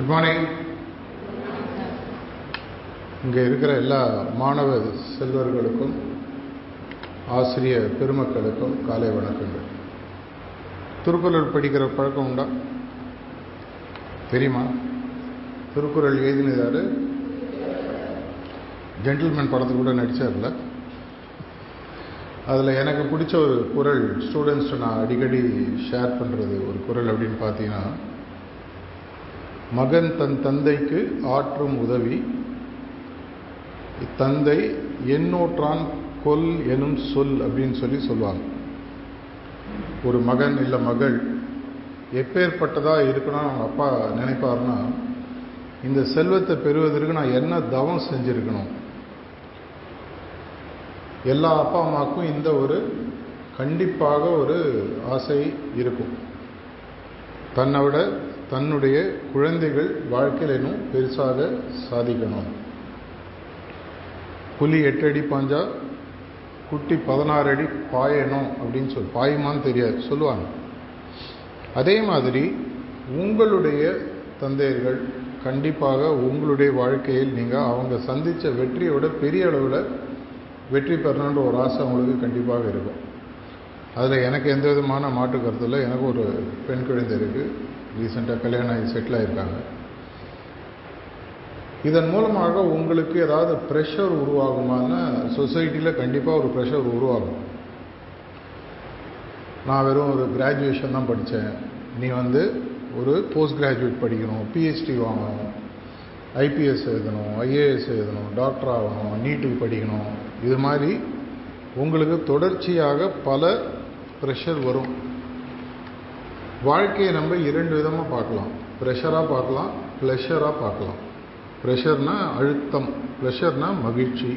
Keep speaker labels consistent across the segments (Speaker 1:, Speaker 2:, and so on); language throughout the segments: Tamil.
Speaker 1: குட் மார்னிங் இங்கே இருக்கிற எல்லா மாணவ செல்வர்களுக்கும் ஆசிரிய பெருமக்களுக்கும் காலை வணக்கங்கள். திருக்குறள் படிக்கிற பழக்கம் உண்டா? தெரியுமா? திருக்குறள் எழுதினதாரு ஜென்டில்மேன் படத்துக்கு கூட நடித்தார்ல அதில் எனக்கு பிடிச்ச ஒரு குரல் ஸ்டூடெண்ட்ஸ்ட்டு நான் அடிக்கடி ஷேர் பண்ணுறது ஒரு குரல் அப்படின்னு பார்த்தீங்கன்னா மகன் தன் தந்தைக்கு ஆற்றும் உதவி. தந்தை எண்ணூற்றான் கொல் எனும் சொல் அப்படின்னு சொல்லி சொல்லுவாங்க. ஒரு மகன் இல்லை மகள் எப்பேற்பட்டதாக இருக்கணும்னு அவங்க அப்பா நினைப்பாருன்னா இந்த செல்வத்தை பெறுவதற்கு நான் என்ன தவம் செஞ்சுருக்கணும்? எல்லா அப்பா அம்மாவுக்கும் இந்த ஒரு கண்டிப்பாக ஒரு ஆசை இருக்கும். தன்னை விட தன்னுடைய குழந்தைகள் வாழ்க்கையில் இன்னும் பெருசாக சாதிக்கணும். புலி எட்டு அடி பாஞ்சா குட்டி பதினாறு அடி பாயணும் அப்படின்னு சொல் பாயுமான்னு தெரியாது சொல்லுவாங்க. அதே மாதிரி உங்களுடைய தந்தையர்கள் கண்டிப்பாக உங்களுடைய வாழ்க்கையில் நீங்கள் அவங்க சந்தித்த வெற்றியோட பெரிய அளவில் வெற்றி பெறணுன்ற ஒரு ஆசை அவங்களுக்கு கண்டிப்பாக இருக்கும். அதில் எனக்கு எந்த விதமான மாற்று கருத்தில் எனக்கு ஒரு பெண் குழந்தை இருக்குது ரீசெண்டாக கல்யாணம் ஆகி செட்டில் ஆகியிருக்காங்க இதன் மூலமாக உங்களுக்கு ஏதாவது ப்ரெஷர் உருவாகுமான்னா சொசைட்டியில் கண்டிப்பாக ஒரு ப்ரெஷர் உருவாகும். நான் வெறும் ஒரு கிராஜுவேஷன் தான் படித்தேன் நீ வந்து ஒரு போஸ்ட் கிராஜுவேட் படிக்கணும் பிஹெச்டி வாங்கணும் ஐபிஎஸ் எழுதணும் ஐஏஎஸ் எழுதணும் டாக்டர் ஆகணும் நீட்டுக்கு படிக்கணும். இது மாதிரி உங்களுக்கு தொடர்ச்சியாக பல ப்ரெஷர் வரும். வாழ்க்கையை நம்ம இரண்டு விதமாக பார்க்கலாம். ப்ரெஷராக பார்க்கலாம் ப்ளெஷராக பார்க்கலாம். ப்ரெஷர்னா அழுத்தம் ப்ரெஷர்னா மகிழ்ச்சி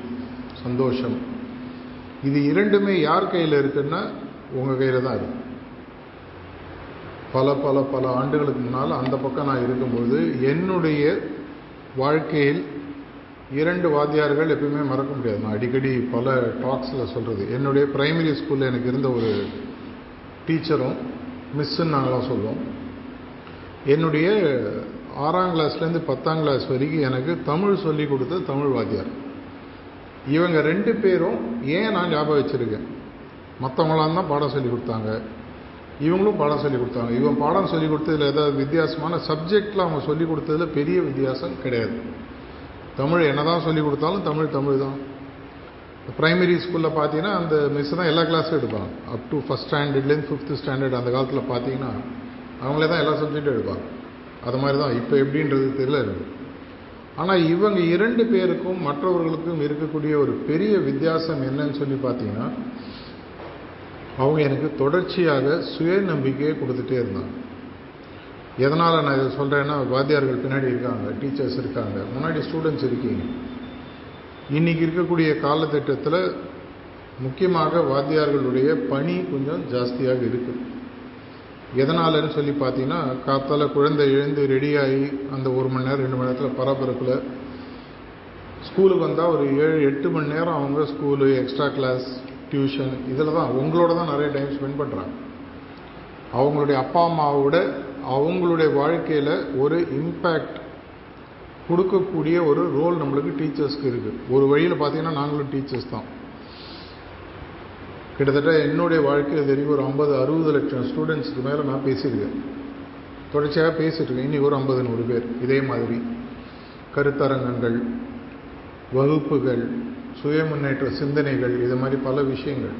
Speaker 1: சந்தோஷம். இது இரண்டுமே யார் கையில் இருக்குன்னா உங்கள் கையில் தான் இருக்கு. பல பல பல ஆண்டுகளுக்கு முன்னால் அந்த பக்கம் நான் இருக்கும்போது என்னுடைய வாழ்க்கையில் இரண்டு வாத்தியார்கள் எப்பயுமே மறக்க முடியாது. நான் அடிக்கடி பல டாக்ஸில் சொல்கிறது என்னுடைய பிரைமரி ஸ்கூலில் எனக்கு இருந்த ஒரு டீச்சரும் மிஸ்ஸுன்னு நாங்களாம் சொல்லுவோம். என்னுடைய ஆறாம் கிளாஸ்லேருந்து பத்தாம் கிளாஸ் வரைக்கும் எனக்கு தமிழ் சொல்லி கொடுத்த தமிழ் வாத்தியார். இவங்க ரெண்டு பேரும் ஏன் நான் ஞாபகம் வச்சுருக்கேன்? மற்றவங்களாம் தான் பாடம் சொல்லி கொடுத்தாங்க. இவங்களும் பாடம் சொல்லி கொடுத்தாங்க. இவன் பாடம் சொல்லி கொடுத்ததில் ஏதாவது வித்தியாசமான சப்ஜெக்டில் அவங்க சொல்லி கொடுத்ததில் பெரிய வித்தியாசம் கிடையாது. தமிழ் என்ன தான் சொல்லி கொடுத்தாலும் தமிழ் தமிழ் தான் ப்ரைமரி ஸ்கூலில் பார்த்தீங்கன்னா அந்த மிஸ் தான் எல்லா கிளாஸும் எடுப்பாங்க. அப் டு ஃபஸ்ட் ஸ்டாண்டர்ட்லேருந்து ஃபிஃப்த்து ஸ்டாண்டர்ட் அந்த காலத்தில் பார்த்தீங்கன்னா அவங்களே தான் எல்லா சப்ஜெக்டும் எடுப்பாங்க. அது மாதிரி தான் இப்போ எப்படின்றது தெரியல இருக்குது ஆனால் இவங்க இரண்டு பேருக்கும் மற்றவர்களுக்கும் இருக்கக்கூடிய ஒரு பெரிய வித்தியாசம் என்னன்னு சொல்லி பார்த்தீங்கன்னா அவங்க எனக்கு தொடர்ச்சியாக சுய நம்பிக்கையை கொடுத்துட்டே இருந்தாங்க. எதனால் நான் இதை சொல்கிறேன்னா வாத்தியார்கள் பின்னாடி இருக்காங்க டீச்சர்ஸ் இருக்காங்க முன்னாடி ஸ்டூடெண்ட்ஸ் இருக்கீங்க. இன்றைக்கி இருக்கக்கூடிய காலத்திட்டத்தில் முக்கியமாக வாத்தியார்களுடைய பணி கொஞ்சம் ஜாஸ்தியாக இருக்குது எதனாலன்னு சொல்லி பார்த்தீங்கன்னா காத்தால் குழந்தை எழுந்து ரெடியாகி அந்த ஒரு மணி நேரம் ரெண்டு மணி நேரத்தில் பரபரப்பில் ஸ்கூலுக்கு வந்தால் ஒரு ஏழு எட்டு மணி நேரம் அவங்க ஸ்கூலு எக்ஸ்ட்ரா கிளாஸ் டியூஷன் இதில் தான் உங்களோட தான் நிறைய டைம் ஸ்பெண்ட் பண்ணுறாங்க அவங்களுடைய அப்பா அம்மாவோட அவங்களுடைய வாழ்க்கையில் ஒரு இம்பேக்ட் கொடுக்கக்கூடிய ஒரு ரோல் நம்மளுக்கு டீச்சர்ஸ்க்கு இருக்குது ஒரு வழியில் பார்த்தீங்கன்னா நாங்களும் டீச்சர்ஸ் தான். கிட்டத்தட்ட என்னுடைய வாழ்க்கையில் தெரியும் ஒரு ஐம்பது அறுபது லட்சம் ஸ்டூடெண்ட்ஸுக்கு மேலே நான் பேசியிருக்கேன். தொடர்ச்சியாக பேசிட்டுருக்கேன் இருக்கேன். ஒரு ஐம்பது நூறு பேர். இதே மாதிரி கருத்தரங்கங்கள் வகுப்புகள் சுய முன்னேற்ற சிந்தனைகள் இது மாதிரி பல விஷயங்கள்.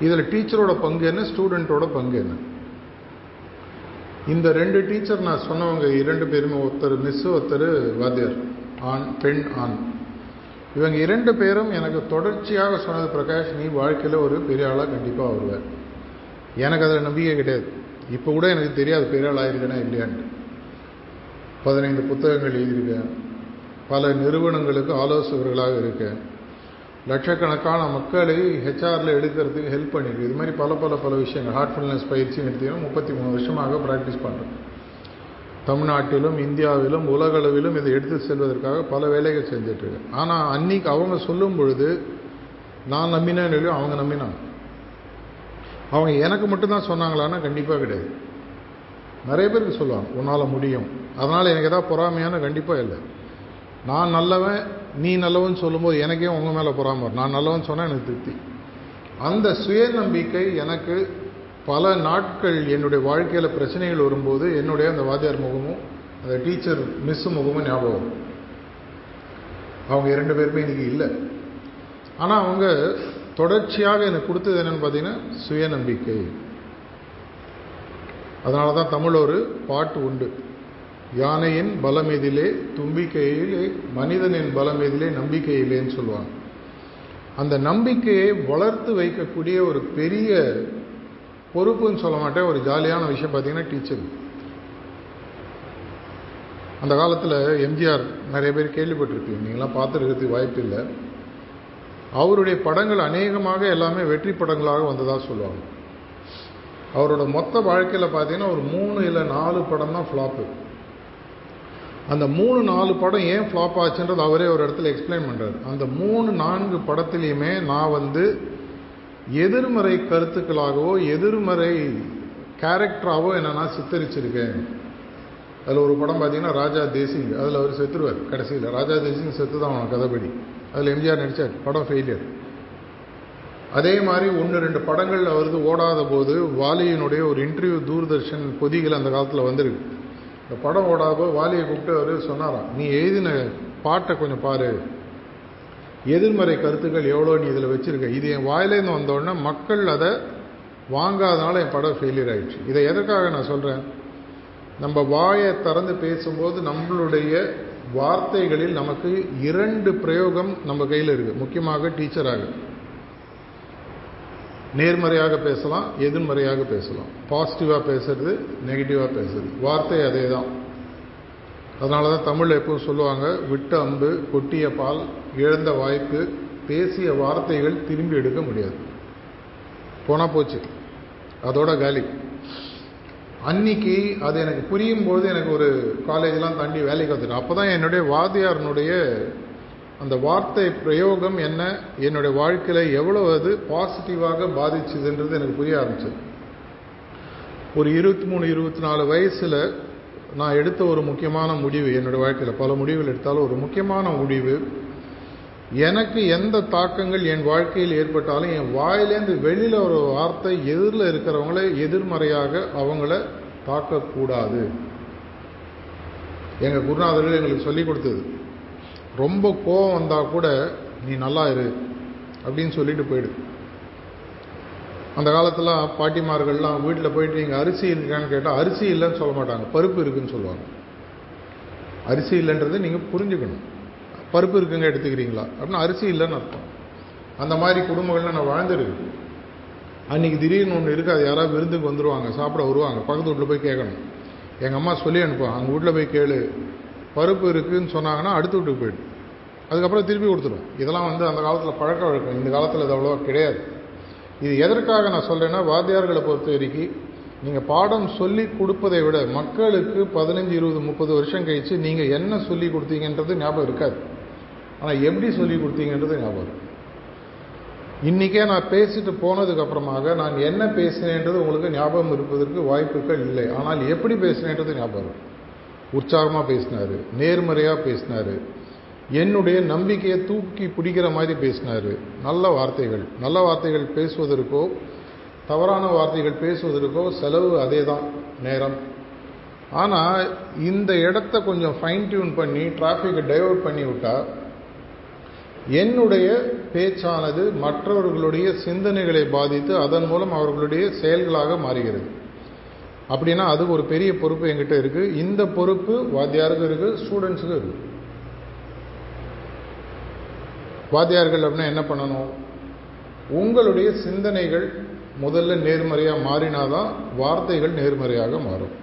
Speaker 1: இதில் டீச்சரோட பங்கு என்ன ஸ்டூடெண்ட்டோட பங்கு என்ன? இந்த ரெண்டு டீச்சர் நான் சொன்னவங்க இரண்டு பேருமே ஒருத்தர் மிஸ் ஒருத்தர் வாத்தியார். ஆண் பெண் ஆண். இவங்க இரண்டு பேரும் எனக்கு தொடர்ச்சியாக சொன்னது பிரகாஷ் நீ வாழ்க்கையில் ஒரு பெரிய ஆளாக கண்டிப்பாக வருவேன் எனக்கு அதில் நம்பிக்கை கிடையாது. இப்போ கூட எனக்கு தெரியாது பெரிய ஆள் ஆயிருக்கேனா இல்லையான்ட்டு. பதினைந்து புத்தகங்கள் எழுதியிருக்கேன். பல நிறுவனங்களுக்கு ஆலோசகர்களாக இருக்கேன். லட்சக்கணக்கான மக்களை ஹெச்ஆரில் எடுக்கிறதுக்கு ஹெல்ப் பண்ணியிருக்கு இது மாதிரி பல பல பல விஷயங்கள். ஹார்ட்ஃபுல்னஸ் பயிற்சின்னு எடுத்தீங்கன்னா முப்பத்தி மூணு வருஷமாக ப்ராக்டிஸ் பண்ணுறோம் தமிழ்நாட்டிலும் இந்தியாவிலும் உலகளவிலும் இதை எடுத்து செல்வதற்காக பல வேலைகள் செஞ்சிட்ருக்கேன் ஆனால் அன்னைக்கு அவங்க சொல்லும் பொழுது நான் நம்பினேன் இல்லையோ அவங்க நம்பினாங்க. அவங்க எனக்கு மட்டும்தான் சொன்னாங்களான்னா கண்டிப்பாக கிடையாது. நிறைய பேருக்கு சொல்லுவாங்க உன்னால் முடியும். அதனால் எனக்கு எதாவது பொறாமையான கண்டிப்பாக இல்லை. நான் நல்லவன் நீ நல்லவன் சொல்லும்போது எனக்கே உங்கள் மேலே பொறாமல் நான் நல்லவன் சொன்னால் எனக்கு திருப்தி. அந்த சுயநம்பிக்கை எனக்கு பல நாட்கள் என்னுடைய வாழ்க்கையில் பிரச்சனைகள் வரும்போது என்னுடைய அந்த வாத்தியார் முகமும் அந்த டீச்சர் மிஸ் முகமும் ஞாபகம் அவங்க இரண்டு பேருமே இன்றைக்கி இல்லை. ஆனால் அவங்க தொடர்ச்சியாக எனக்கு கொடுத்தது என்னென்னு பார்த்தீங்கன்னா சுயநம்பிக்கை. அதனால தான் தமிழ் ஒரு பாட்டு உண்டு. யானையின் பலமெதிலே தும்பிக்கையிலே மனிதனின் பலமெதிலே நம்பிக்கையிலேன்னு சொல்லுவாங்க. அந்த நம்பிக்கையை வளர்த்து வைக்கக்கூடிய ஒரு பெரிய பொறுப்புன்னு சொல்ல மாட்டேன். ஒரு ஜாலியான விஷயம் பார்த்தீங்கன்னா டீச்சர் அந்த காலத்தில் எம்ஜிஆர் நிறைய பேர் கேள்விப்பட்டிருப்பீங்க. நீங்களாம் பார்த்துருக்கிறதுக்கு வாய்ப்பு இல்லை. அவருடைய படங்கள் அநேகமாக எல்லாமே வெற்றி படங்களாக வந்ததாக சொல்லுவாங்க. அவரோட மொத்த வாழ்க்கையில் பார்த்தீங்கன்னா ஒரு மூணு இல்லை நாலு படம் தான் ஃப்ளாப்பு அந்த மூணு நாலு படம் ஏன் ஃப்ளாப் ஆச்சுன்றது அவரே ஒரு இடத்துல எக்ஸ்பிளைன் பண்ணுறாரு அந்த மூணு நான்கு படத்துலையுமே நான் வந்து எதிர்மறை கருத்துக்களாகவோ எதிர்மறை கேரக்டராகவோ என்னென்னா நான் சித்தரிச்சிருக்கேன். அதில் ஒரு படம் பார்த்தீங்கன்னா ராஜா தேசிங். அதில் அவர் செத்துருவார் கடைசியில். ராஜா தேசிங் செத்து தான் அவன் கதைப்படி. அதில் எம்ஜிஆர் நடித்தார் படம் ஃபெயிலியர் அதே மாதிரி ஒன்று ரெண்டு படங்கள் அவரது ஓடாத போது வாலியினுடைய ஒரு இன்டர்வியூ தூர்தர்ஷன் பொதிகள் அந்த காலத்தில் வந்திருக்கு. இந்த படம் ஓடாபோ வாலியை கூப்பிட்டு அவர் சொன்னாராம் நீ எழுதின பாட்டை கொஞ்சம் பாரு. எதிர்மறை கருத்துக்கள் எவ்வளோ நீ இதில் வச்சுருக்க? இது என் வாயிலேருந்து வந்தோடனே மக்கள் அதை வாங்காதனால என் படம் ஃபெயிலியர் ஆகிடுச்சு இதை எதற்காக நான் சொல்கிறேன் நம்ம வாயை திறந்து பேசும்போது நம்மளுடைய வார்த்தைகளில் நமக்கு இரண்டு பிரயோகம் நம்ம கையில் இருக்குது முக்கியமாக டீச்சராக நேர்மறையாக பேசலாம் எதிர்மறையாக பேசலாம். பாசிட்டிவாக பேசுறது நெகட்டிவாக பேசுறது. வார்த்தை அதே தான் அதனால தான் தமிழில் எப்பவும் சொல்லுவாங்க விட்ட அம்பு கொட்டிய பால் இழந்த வாய்ப்பு பேசிய வார்த்தைகள் திரும்பி எடுக்க முடியாது. போனால் போச்சு. அதோட காலி. அன்னைக்கு அது எனக்கு புரியும் போது எனக்கு ஒரு காலேஜெலாம் தாண்டி வேலைக்கு வந்துட்டேன். அப்போ தான் என்னுடைய வாதியாரனுடைய அந்த வார்த்தை பிரயோகம் என்ன? என்னுடைய வாழ்க்கையில் எவ்வளோ அது பாசிட்டிவாக பாதிச்சுதுன்றது எனக்கு புரிய ஆரம்பிச்சது. ஒரு இருபத்தி மூணு இருபத்தி நாலு வயசில் நான் எடுத்த ஒரு முக்கியமான முடிவு என்னுடைய வாழ்க்கையில் பல முடிவுகள் எடுத்தாலும் ஒரு முக்கியமான முடிவு எனக்கு எந்த தாக்கங்கள் என் வாழ்க்கையில் ஏற்பட்டாலும் என் வாயிலேருந்து வெளியில் ஒரு வார்த்தை எதிரில் இருக்கிறவங்கள எதிர்மறையாக அவங்கள தாக்கக்கூடாது. எங்கள் குருநாதர்கள் எங்களுக்கு சொல்லிக் கொடுத்தது. ரொம்ப கோவம் வந்தால் கூட நீ நல்லா இரு அப்படின்னு சொல்லிட்டு போயிடு. அந்த காலத்தில் பாட்டிமார்கள்லாம் வீட்டில் போயிட்டு நீங்கள் அரிசி இருக்கான்னு கேட்டால் அரிசி இல்லைன்னு சொல்ல மாட்டாங்க. பருப்பு இருக்குன்னு சொல்லுவாங்க. அரிசி இல்லைன்றதை நீங்கள் புரிஞ்சுக்கணும். பருப்பு இருக்குங்க எடுத்துக்கிறீங்களா? அப்படின்னா அரிசி இல்லைன்னு அர்த்தம். அந்த மாதிரி குடும்பங்கள்லாம் நான் வாழ்ந்துருக்கு அன்றைக்கி திடீர்னு ஒன்று இருக்காது யாராவது விருந்துக்கு வந்துடுவாங்க சாப்பிட வருவாங்க பக்கத்து வீட்டில் போய் கேட்கணும் எங்கள் அம்மா சொல்லி அனுப்புவாங்க அவங்க வீட்டில் போய் கேளு. பருப்பு இருக்குதுன்னு சொன்னாங்கன்னா அடுத்த வீட்டுக்கு போயிடும் அதுக்கப்புறம் திருப்பி கொடுத்துடும் இதெல்லாம் வந்து அந்த காலத்தில் பழக்க வழக்கம். இந்த காலத்தில் இது அவ்வளோவா கிடையாது. இது எதற்காக நான் சொல்கிறேன்னா வாத்தியார்களை பொறுத்த வரைக்கும் நீங்கள் பாடம் சொல்லி கொடுப்பதை விட மக்களுக்கு பதினஞ்சு இருபது முப்பது வருஷம் கழித்து நீங்கள் என்ன சொல்லி கொடுத்தீங்கன்றது ஞாபகம் இருக்காது. ஆனால் எப்படி சொல்லி கொடுத்தீங்கன்றது ஞாபகம் இருக்கும் இன்றைக்கே நான் பேசிட்டு போனதுக்கப்புறமாக நான் என்ன பேசினேன்றது உங்களுக்கு ஞாபகம் இருப்பதற்கு வாய்ப்புகள் இல்லை. ஆனால் எப்படி பேசினேன்றது ஞாபகம் இருக்கும் உற்சாகமாக பேசினார் நேர்மறையாக பேசினார். என்னுடைய நம்பிக்கையை தூக்கி பிடிக்கிற மாதிரி பேசினார். நல்ல வார்த்தைகள் நல்ல வார்த்தைகள் பேசுவதற்கோ தவறான வார்த்தைகள் பேசுவதற்கோ செலவு அதே தான் நேரம். ஆனால் இந்த இடத்த கொஞ்சம் ஃபைன் டியூன் பண்ணி டிராஃபிக்கை டைவர்ட் பண்ணி விட்டால் என்னுடைய பேச்சானது மற்றவர்களுடைய சிந்தனைகளை பாதித்து அதன் மூலம் அவர்களுடைய செயல்களாக மாறுகிறது. அப்படின்னா அது ஒரு பெரிய பொறுப்பு என்கிட்ட இருக்குது இந்த பொறுப்பு வாத்தியாருக்கும் இருக்குது ஸ்டூடெண்ட்ஸுக்கும் இருக்குது வாத்தியார்கள் அப்படின்னா என்ன பண்ணணும்? உங்களுடைய சிந்தனைகள் முதல்ல நேர்மறையாக மாறினாதான் வார்த்தைகள் நேர்மறையாக மாறும்.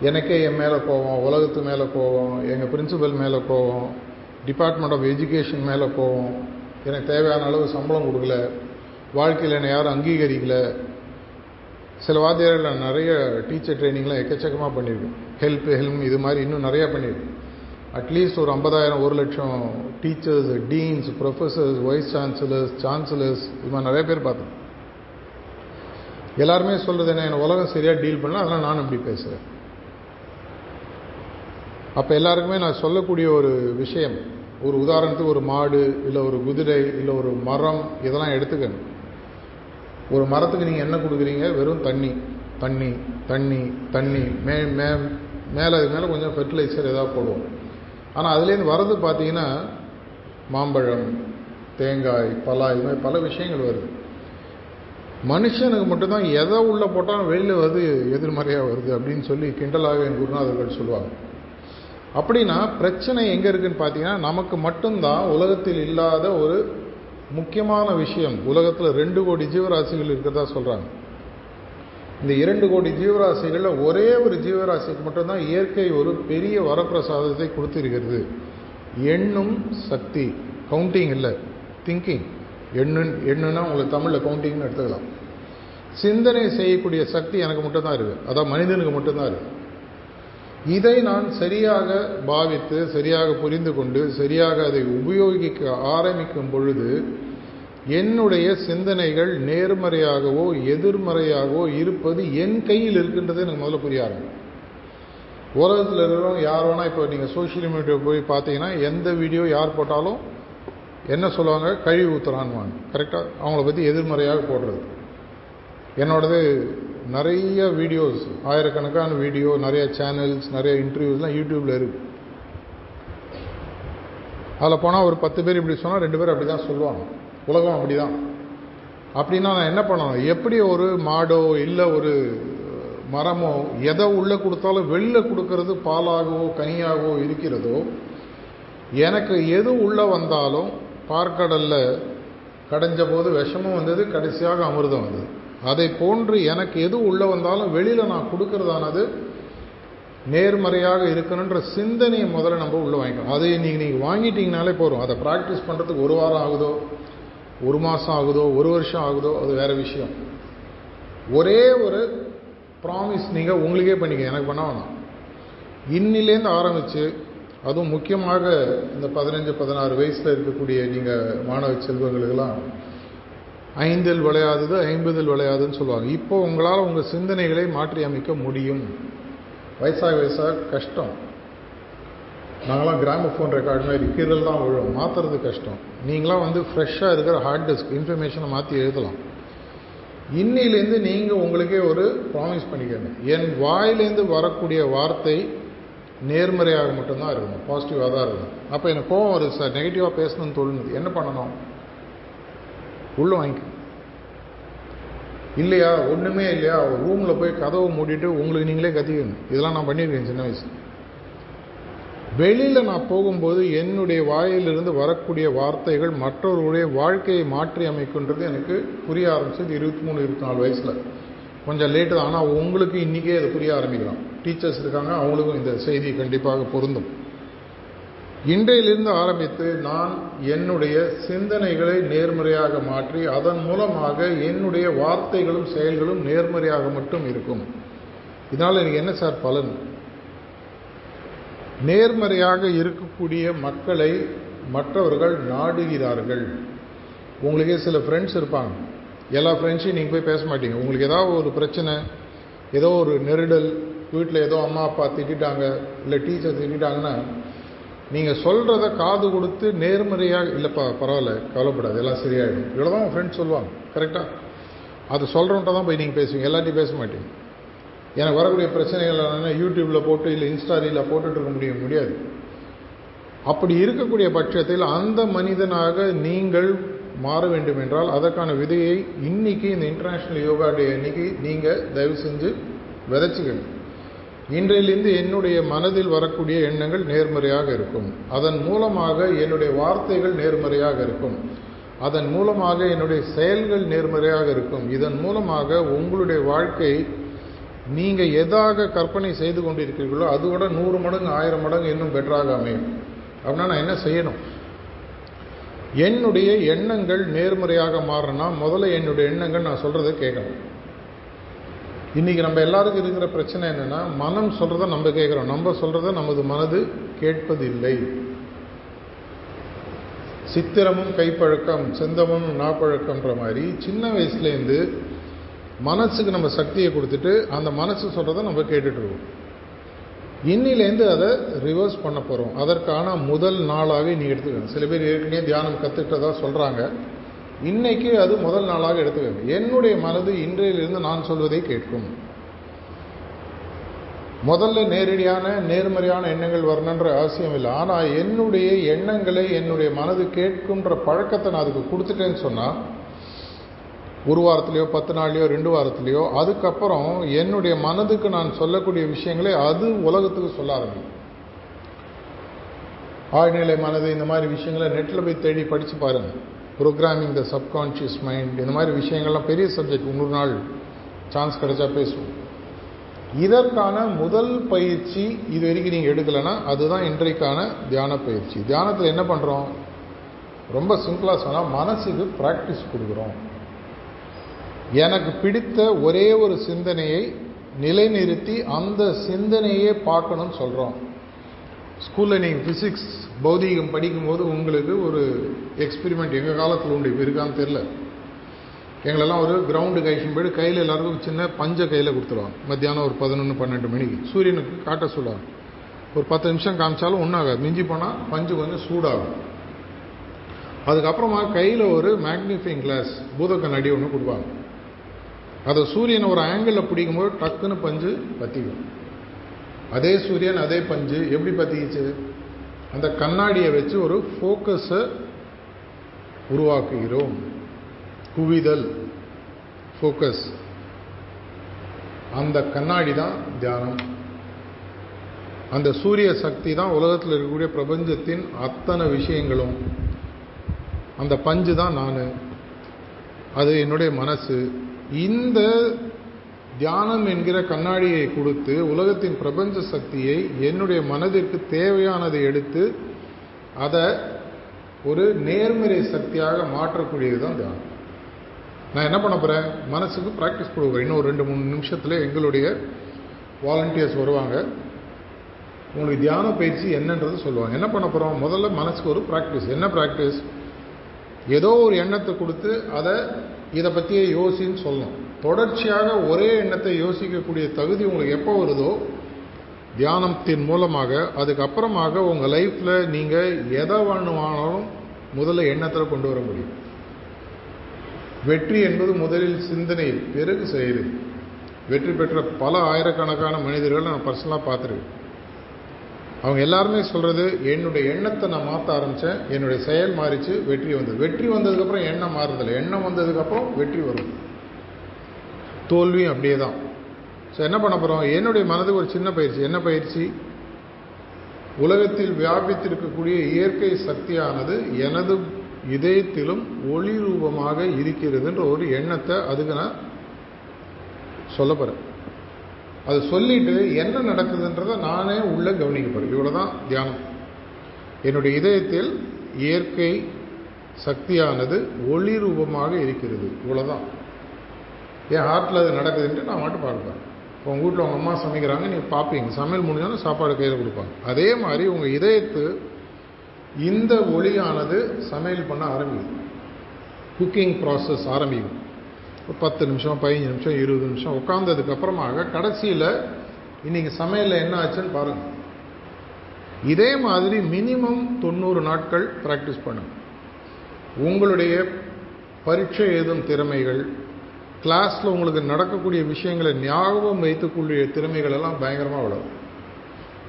Speaker 1: எனக்கே என் மேலே கோவம் உலகத்து மேலே கோவம் எங்கள் பிரின்சிபல் மேலே கோவம் டிபார்ட்மெண்ட் ஆஃப் எஜுகேஷன் மேலே கோவம் எனக்கு தேவையான அளவு சம்பளம் கொடுக்கல வாழ்க்கையில் என்னை யாரும் அங்கீகரிக்கலை சில வாத்தியார்கள் நிறைய டீச்சர் ட்ரைனிங்லாம் எக்கச்சக்கமாக பண்ணியிருக்கேன் ஹெல்ப் ஹெல்ம் இது மாதிரி இன்னும் நிறையா பண்ணியிருக்கேன் அட்லீஸ்ட் ஒரு ஐம்பதாயிரம் ஒரு லட்சம் teachers deans professors vice chancellors chancellors இது மாதிரி நிறைய பேர் பார்த்தேன் எல்லாருமே சொல்கிறது என்ன என் உலகம் சரியாக டீல் பண்ணல அதெல்லாம் நானும் இப்படி பேசுகிறேன் அப்போ எல்லாருக்குமே நான் சொல்லக்கூடிய ஒரு விஷயம் ஒரு உதாரணத்துக்கு ஒரு மாடு இல்லை ஒரு குதிரை இல்லை ஒரு மரம் இதெல்லாம் எடுத்துக்கணும். ஒரு மரத்துக்கு நீங்கள் என்ன கொடுக்குறீங்க வெறும் தண்ணி தண்ணி தண்ணி தண்ணி. மே மே மேலே அதுக்கு மேலே கொஞ்சம் ஃபெர்டிலைசர் ஏதாவது போடுவோம். ஆனால் அதுலேருந்து வர்றது பார்த்தீங்கன்னா மாம்பழம் தேங்காய் பலா இது மாதிரி பல விஷயங்கள் வருது. மனுஷனுக்கு மட்டும்தான் எதை உள்ளே போட்டாலும் வெளியில் வருது எதிர்மறையாக வருது அப்படின்னு சொல்லி கிண்டலாக என் குருநாதர்கள் சொல்லுவாங்க. அப்படின்னா பிரச்சனை எங்கே இருக்குதுன்னு பார்த்தீங்கன்னா நமக்கு மட்டும்தான் உலகத்தில் இல்லாத ஒரு முக்கியமான விஷயம் உலகத்தில் ரெண்டு கோடி ஜீவராசிகள் இருக்கிறதா சொல்கிறாங்க இந்த இரண்டு கோடி ஜீவராசிகளில் ஒரே ஒரு ஜீவராசிக்கு மட்டும்தான் இயற்கை ஒரு பெரிய வரப்பிரசாதத்தை கொடுத்திருக்கிறது. எண்ணும் சக்தி கவுண்டிங் இல்லை திங்கிங் எண்ணு எண்ணுன்னா உங்களுக்கு தமிழில் கவுண்டிங்னு எடுத்துக்கலாம். சிந்தனை செய்யக்கூடிய சக்தி எனக்கு மட்டும்தான் இருக்குது அதான் மனிதனுக்கு மட்டும்தான் இருக்குது இதை நான் சரியாக பாவித்து சரியாக புரிந்து கொண்டு சரியாக அதை உபயோகிக்க ஆரம்பிக்கும் பொழுது என்னுடைய சிந்தனைகள் நேர்மறையாகவோ எதிர்மறையாகவோ இருப்பது என் கையில் இருக்கின்றது எனக்கு முதல்ல புரிய ஆரம்பிக்கும். உலகத்தில் இருக்கிறவங்க யார் வேணால் இப்போ நீங்கள் சோஷியல் மீடியா போய் பார்த்தீங்கன்னா எந்த வீடியோ யார் போட்டாலும் என்ன சொல்லுவாங்க? கழிவு ஊற்றுறான்வாங்க கரெக்டாக அவங்கள பற்றி எதிர்மறையாக போடுறது. என்னோடது நிறைய வீடியோஸ் ஆயிரக்கணக்கான வீடியோ நிறைய சேனல்ஸ் நிறைய இன்டர்வியூஸ்லாம் யூடியூப்பில் இருக்குது அதில் போனால் ஒரு பத்து பேர் இப்படி சொன்னால் ரெண்டு பேர் அப்படி தான் சொல்லுவாங்க. உலகம் அப்படி தான் அப்படின்னா நான் என்ன பண்ணணும்? எப்படி ஒரு மாடோ இல்லை ஒரு மரமோ எதை உள்ளே கொடுத்தாலும் வெளில கொடுக்கறது பாலாகவோ கனியாகவோ இருக்கிறதோ எனக்கு எது உள்ளே வந்தாலும் பார்க்கடலில் கடைஞ்ச போது விஷமும் வந்தது கடைசியாக அமிர்தம் வந்தது. அதை போன்று எனக்கு எது உள்ளே வந்தாலும் வெளியில் நான் கொடுக்கறதானது நேர்மறையாக இருக்கணுன்ற சிந்தனையை முதல்ல நம்ம உள்ளே வாங்கிக்கணும். அதை நீங்கள் நீங்கள் வாங்கிட்டீங்கனாலே போதும். அதை ப்ராக்டிஸ் பண்ணுறதுக்கு ஒரு வாரம் ஆகுதோ ஒரு மாதம் ஆகுதோ ஒரு வருஷம் ஆகுதோ அது வேறு விஷயம். ஒரே ஒரு ப்ராமிஸ் நீங்கள் உங்களுக்கே பண்ணிக்க எனக்கு பண்ண வேணாம். இன்னிலேருந்து ஆரம்பித்து அதுவும் முக்கியமாக இந்த பதினஞ்சு பதினாறு வயசில் இருக்கக்கூடிய நீங்கள் மாணவ செல்வங்களுக்கெல்லாம் ஐந்தில் விளையாதது ஐம்பதில் விளையாதுன்னு சொல்லுவாங்க. இப்போ உங்களால் உங்கள் சிந்தனைகளை மாற்றி அமைக்க முடியும். வயசாக வயசாக கஷ்டம். நாங்களாம் கிராமஃபோன் ரெக்கார்டு மாதிரி கீரல் தான் விழும். மாற்றுறது கஷ்டம். நீங்களாம் வந்து ஃப்ரெஷ்ஷாக இருக்கிற ஹார்ட் டிஸ்க் இன்ஃபர்மேஷனை மாற்றி எழுதலாம். இன்னிலேருந்து நீங்கள் உங்களுக்கே ஒரு ப்ராமிஸ் பண்ணிக்கணும் என் வாயிலேருந்து வரக்கூடிய வார்த்தை நேர்மறையாக மட்டும்தான் இருக்கணும். பாசிட்டிவாக தான் இருக்கணும். அப்போ எனக்கு கோவம் வருது சார் நெகட்டிவாக பேசணும்னு தோணுது. என்ன பண்ணணும்? உள்ளே வாங்கிக்க. இல்லையா? ஒன்றுமே இல்லையா? ரூமில் போய் கதவை மூடிட்டு உங்களுக்கு நீங்களே கத்திக்கணும். இதெல்லாம் நான் பண்ணியிருக்கேன் சின்ன வயசு வெளியில் நான் போகும்போது என்னுடைய வாயிலிருந்து வரக்கூடிய வார்த்தைகள் மற்றவர்களுடைய வாழ்க்கையை மாற்றி அமைக்கின்றது எனக்கு புரிய ஆரம்பிச்சது இருபத்தி மூணு இருபத்தி நாலு வயசில். கொஞ்சம் லேட்டு தான். ஆனால் உங்களுக்கு இன்றைக்கே அது புரிய ஆரம்பிக்கலாம். டீச்சர்ஸ் இருக்காங்க. அவங்களுக்கும் இந்த செய்தி கண்டிப்பாக பொருந்தும். இன்றையிலிருந்து ஆரம்பித்து நான் என்னுடைய சிந்தனைகளை நேர்மறையாக மாற்றி அதன் மூலமாக என்னுடைய வார்த்தைகளும் செயல்களும் நேர்மறையாக மட்டும் இருக்கும். இதனால் எனக்கு என்ன சார் பலன்? நேர்மறையாக இருக்கக்கூடிய மக்களை மற்றவர்கள் நாடுகிறார்கள். உங்களுக்கே சில ஃப்ரெண்ட்ஸ் இருப்பாங்க. எல்லா ஃப்ரெண்ட்ஸையும் நீங்கள் போய் பேச மாட்டீங்க. உங்களுக்கு ஏதாவது ஒரு பிரச்சனை ஏதோ ஒரு நெருடல் வீட்டில் ஏதோ அம்மா அப்பா திட்டாங்க இல்லை டீச்சர் திட்டாங்கன்னா நீங்கள் சொல்கிறத காது கொடுத்து நேர்மறையாக இல்லைப்பா பரவாயில்ல கவலைப்படாது எல்லாம் சரியாயிடும். இவ்வளோ தான் ஃப்ரெண்ட்ஸ் சொல்லுவாங்க கரெக்டாக அது சொல்கிறவன்ட்ட தான் போய் நீங்கள் பேசுவீங்க எல்லாத்தையும் பேச மாட்டீங்க. எனக்கு வரக்கூடிய பிரச்சனைகள் என்னென்னா யூடியூப்பில் போட்டு இல்லை இன்ஸ்டா ரீலில் போட்டுட்டு இருக்க முடியும் முடியாது. அப்படி இருக்கக்கூடிய பட்சத்தில் அந்த மனிதனாக நீங்கள் மாற வேண்டும் என்றால் அதற்கான விதையை இன்னைக்கு இந்த இன்டர்நேஷ்னல் யோகா டே அன்னைக்கு நீங்கள் தயவு செஞ்சு விதைச்சிக்கணும். இன்றையிலிருந்து என்னுடைய மனதில் வரக்கூடிய எண்ணங்கள் நேர்மறையாக இருக்கும். அதன் மூலமாக என்னுடைய வார்த்தைகள் நேர்மறையாக இருக்கும். அதன் மூலமாக என்னுடைய செயல்கள் நேர்மறையாக இருக்கும். இதன் மூலமாக உங்களுடைய வாழ்க்கை நீங்கள் எதாக கற்பனை செய்து கொண்டிருக்கிறீர்களோ அதோட நூறு மடங்கு ஆயிரம் மடங்கு இன்னும் பெட்டராக அமையும். அப்படின்னா நான் என்ன செய்யணும்? என்னுடைய எண்ணங்கள் நேர்மறையாக மாறணும்னா முதல்ல என்னுடைய எண்ணங்கள் நான் சொல்கிறத கேட்கணும். இன்றைக்கி நம்ம எல்லாருக்கும் இருக்கிற பிரச்சனை என்னென்னா மனம் சொல்கிறத நம்ம கேட்குறோம். நம்ம சொல்கிறத நமது மனது கேட்பதில்லை. சித்திரமும் கைப்பழக்கம் செந்தமும் நாப்பழக்கம்ன்ற மாதிரி சின்ன வயசுலேருந்து மனசுக்கு நம்ம சக்தியை கொடுத்துட்டு அந்த மனசு சொல்கிறத நம்ம கேட்டுட்டு இருக்கோம். இன்னிலேருந்து அதை ரிவர்ஸ் பண்ண போகிறோம் அதற்கான முதல் நாளாகவே நீங்கள் எடுத்துக்கணும் சில பேர் ஏற்கனவே தியானம் கற்றுக்கிட்டதா சொல்கிறாங்க இன்னைக்கு அது முதல் நாளாக எடுத்துக்கணும் என்னுடைய மனது இன்றையிலிருந்து நான் சொல்வதை கேட்கும். முதல்ல நேரடியான நேர்மறையான எண்ணங்கள் வரணுன்ற அவசியம் இல்லை. ஆனால் என்னுடைய எண்ணங்களை என்னுடைய மனது கேட்குன்ற பழக்கத்தை நான் அதுக்கு கொடுத்துட்டேன்னு சொன்னால் ஒரு வாரத்துலேயோ பத்து நாள்லையோ ரெண்டு வாரத்துலேயோ அதுக்கப்புறம் என்னுடைய மனதுக்கு நான் சொல்லக்கூடிய விஷயங்களை அது உலகத்துக்கு சொல்ல ஆரம்பிக்கும். ஆழ்நிலை மனது இந்த மாதிரி விஷயங்களை நெட்டில் போய் தேடி படித்து பாருங்கள் ப்ரோக்ராமிங் த சப்கான்ஷியஸ் மைண்ட் இந்த மாதிரி விஷயங்கள்லாம் பெரிய சப்ஜெக்ட் இன்னொரு நாள் சான்ஸ் கிடைச்சா பேசுவோம். இதற்கான முதல் பயிற்சி இது வரைக்கும் நீங்கள் எடுக்கலைன்னா அதுதான் இன்றைக்கான தியான பயிற்சி. தியானத்தில் என்ன பண்ணுறோம் ரொம்ப சிம்பிளாக சொன்னால் மனசுக்கு ப்ராக்டிஸ் கொடுக்குறோம். எனக்கு பிடித்த ஒரே ஒரு சிந்தனையை நிலைநிறுத்தி அந்த சிந்தனையே பார்க்கணும்னு சொல்கிறோம் ஸ்கூலில் நீங்கள் ஃபிசிக்ஸ் பௌதீகம் படிக்கும்போது உங்களுக்கு ஒரு எக்ஸ்பெரிமெண்ட் எங்கள் காலத்தில் உண்டு? இப்போ இருக்கான்னு தெரில எங்களெல்லாம் ஒரு கிரவுண்டு கைஷன் போய்ட்டு கையில் எல்லாருக்கும் சின்ன பஞ்சை கையில் கொடுத்துருவாங்க. மத்தியானம் ஒரு பதினொன்று பன்னெண்டு மணிக்கு. சூரியனுக்கு காட்ட சொல்லுவாங்க. ஒரு பத்து நிமிஷம் காமிச்சாலும் ஒன்றாகாது மிஞ்சி போனால் பஞ்சு கொஞ்சம் சூடாகும். அதுக்கப்புறமா கையில் ஒரு மேக்னிஃபைங் கிளாஸ் பூத ஒன்று கொடுப்பாங்க. அதை சூரியனை ஒரு ஆங்கிளில் பிடிக்கும்போது டக்குன்னு பஞ்சு பற்றிக்கும் அதே சூரியன் அதே பஞ்சு எப்படி பற்றிக்கிச்சு அந்த கண்ணாடியை வச்சு ஒரு ஃபோக்கஸை உருவாக்குகிறோம். குவிதல் ஃபோக்கஸ் அந்த கண்ணாடி தான் தியானம். அந்த சூரிய சக்தி தான் உலகத்தில் இருக்கக்கூடிய பிரபஞ்சத்தின் அத்தனை விஷயங்களும். அந்த பஞ்சு தான் நான். அது என்னுடைய மனசு. இந்த தியானம் என்கிற கண்ணாடியை கொடுத்து உலகத்தின் பிரபஞ்ச சக்தியை என்னுடைய மனதிற்கு தேவையானதை எடுத்து அதை ஒரு நேர்மறை சக்தியாக மாற்றக்கூடியது தான் தியானம். நான் என்ன பண்ண போகிறேன் மனசுக்கு ப்ராக்டிஸ் கொடுக்குறேன் இன்னும் ஒரு ரெண்டு மூணு நிமிஷத்தில் எங்களுடைய வாலண்டியர்ஸ் வருவாங்க. உங்களுக்கு தியான பயிற்சி என்னன்றது சொல்லுவாங்க. என்ன பண்ண போகிறோம் முதல்ல மனசுக்கு ஒரு ப்ராக்டிஸ் என்ன ப்ராக்டிஸ் ஏதோ ஒரு எண்ணத்தை கொடுத்து அதை இதை பற்றியே யோசின்னு சொல்லணும். தொடர்ச்சியாக ஒரே எண்ணத்தை யோசிக்கக்கூடிய தகுதி உங்களுக்கு எப்போ வருதோ தியானத்தின் மூலமாக அதுக்கப்புறமாக உங்கள் லைஃப்பில் நீங்கள் எதை வேணுமானாலும் முதல்ல எண்ணத்தில் கொண்டு வர முடியும். வெற்றி என்பது முதலில் சிந்தனை பிறகு செயல். வெற்றி பெற்ற பல ஆயிரக்கணக்கான மனிதர்கள் நான் பர்சனலாக பார்த்துருக்கேன். அவங்க எல்லாருமே சொல்கிறது என்னுடைய எண்ணத்தை நான் மாற்ற ஆரம்பித்தேன் என்னுடைய செயல் மாறிச்சு வெற்றி வந்தது. வெற்றி வந்ததுக்கப்புறம் எண்ணம் மாறுதில்லை எண்ணம் வந்ததுக்கப்புறம் வெற்றி வரும். தோல்வியும் அப்படியே தான். ஸோ என்ன பண்ண போகிறோம் என்னுடைய மனதுக்கு ஒரு சின்ன பயிற்சி. என்ன பயிற்சி? உலகத்தில் வியாபித்திருக்கக்கூடிய இயற்கை சக்தியானது எனது இதயத்திலும் ஒளி ரூபமாக இருக்கிறதுன்ற ஒரு எண்ணத்தை அதுக்கு நான் சொல்ல போகிறேன் அது சொல்லிட்டு என்ன நடக்குதுன்றதை நானே உள்ளே கவனிக்க போகிறேன் இவ்வளோதான் தியானம். என்னுடைய இதயத்தில் இயற்கை சக்தியானது ஒளி ரூபமாக இருக்கிறது. இவ்வளோதான் என் ஹார்ட்டில் அது நடக்குதுன்ட்டு நான் மட்டும் பார்ப்பேன் இப்போ உங்கள் வீட்டில் உங்கள் அம்மா சமைக்கிறாங்க நீங்கள் பார்ப்பீங்க சமையல் முடிஞ்சோன்னா சாப்பாடு கையில் கொடுப்பாங்க. அதே மாதிரி உங்கள் இதயத்து இந்த ஒளியானது சமையல் பண்ண ஆரம்பிக்கும். குக்கிங் ப்ராசஸ் ஆரம்பிக்கும். பத்து நிமிஷம் பதினஞ்சு நிமிஷம் இருபது நிமிஷம் உட்காந்ததுக்கப்புறமாக கடைசியில் இன்றைக்கி சமையலில் என்ன ஆச்சுன்னு பாருங்கள் இதே மாதிரி மினிமம் தொண்ணூறு நாட்கள் ப்ராக்டிஸ் பண்ணுங்கள் உங்களுடைய பரீட்சை எழுதும் திறமைகள் கிளாஸில் உங்களுக்கு நடக்கக்கூடிய விஷயங்களை ஞாபகம் வைத்துக்கூடிய திறமைகள் எல்லாம் பயங்கரமாக வளரும்.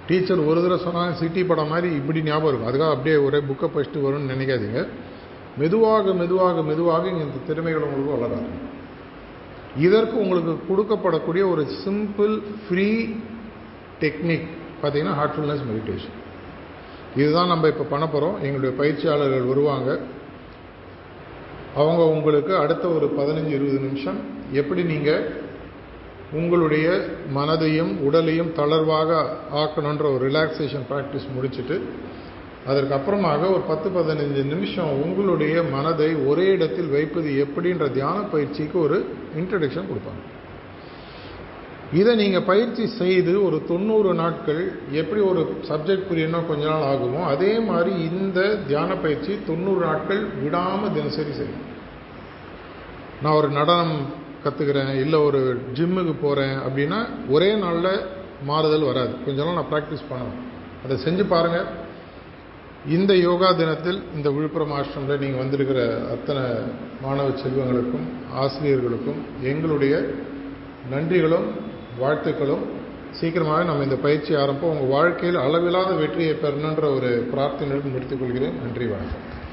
Speaker 1: டீச்சர் ஒரு தடவை சொன்னால் சிட்டி படம் மாதிரி இப்படி ஞாபகம் இருக்கும். அதுக்காக அப்படியே ஒரே புக்கை படிச்சுட்டு வரும்னு நினைக்காதீங்க. மெதுவாக மெதுவாக மெதுவாக இந்த திறமைகள் உங்களுக்கு வளராது இதற்கு உங்களுக்கு கொடுக்கப்படக்கூடிய ஒரு சிம்பிள் ஃப்ரீ டெக்னிக் பார்த்தீங்கன்னா ஹார்ட்ஃபுல்னஸ் மெடிடேஷன் இதுதான் நம்ம இப்போ பண்ண போகிறோம் எங்களுடைய பயிற்சியாளர்கள் வருவாங்க. அவங்க உங்களுக்கு அடுத்த ஒரு பதினஞ்சு இருபது நிமிஷம் எப்படி நீங்கள் உங்களுடைய மனதையும் உடலையும் தளர்வாக ஆக்கணுன்ற ஒரு ரிலாக்ஸேஷன் ப்ராக்டிஸ் முடிச்சுட்டு அதற்கு அப்புறமாக ஒரு பத்து பதினஞ்சு நிமிஷம் உங்களுடைய மனதை ஒரே இடத்தில் வைப்பது எப்படின்ற தியான பயிற்சிக்கு ஒரு இன்ட்ரடக்ஷன் கொடுப்பாங்க. இதை நீங்கள் பயிற்சி செய்து ஒரு தொண்ணூறு நாட்கள் எப்படி ஒரு சப்ஜெக்ட் புரியணும் கொஞ்ச நாள் ஆகுமோ அதே மாதிரி இந்த தியான பயிற்சி தொண்ணூறு நாட்கள் விடாமல் தினசரி செய்யும் நான் ஒரு நடனம் கற்றுக்கிறேன் இல்லை ஒரு ஜிம்முக்கு போகிறேன் அப்படின்னா ஒரே நாளில் மாறுதல் வராது. கொஞ்ச நாள் நான் ப்ராக்டிஸ் பண்ணணும். அதை செஞ்சு பாருங்கள் இந்த யோகா தினத்தில் இந்த விழுப்புரம் ஆசிரமில் நீங்கள் வந்திருக்கிற அத்தனை மாணவ செல்வங்களுக்கும் ஆசிரியர்களுக்கும் எங்களுடைய நன்றிகளும் வாழ்த்துக்களும். சீக்கிரமாக நம்ம இந்த பயிற்சி ஆரம்பம். உங்கள் வாழ்க்கையில் அளவில்லாத வெற்றியை பெறணுன்ற ஒரு பிரார்த்தனையுடன் முடித்துக்கொள்கிறேன் நன்றி வணக்கம்.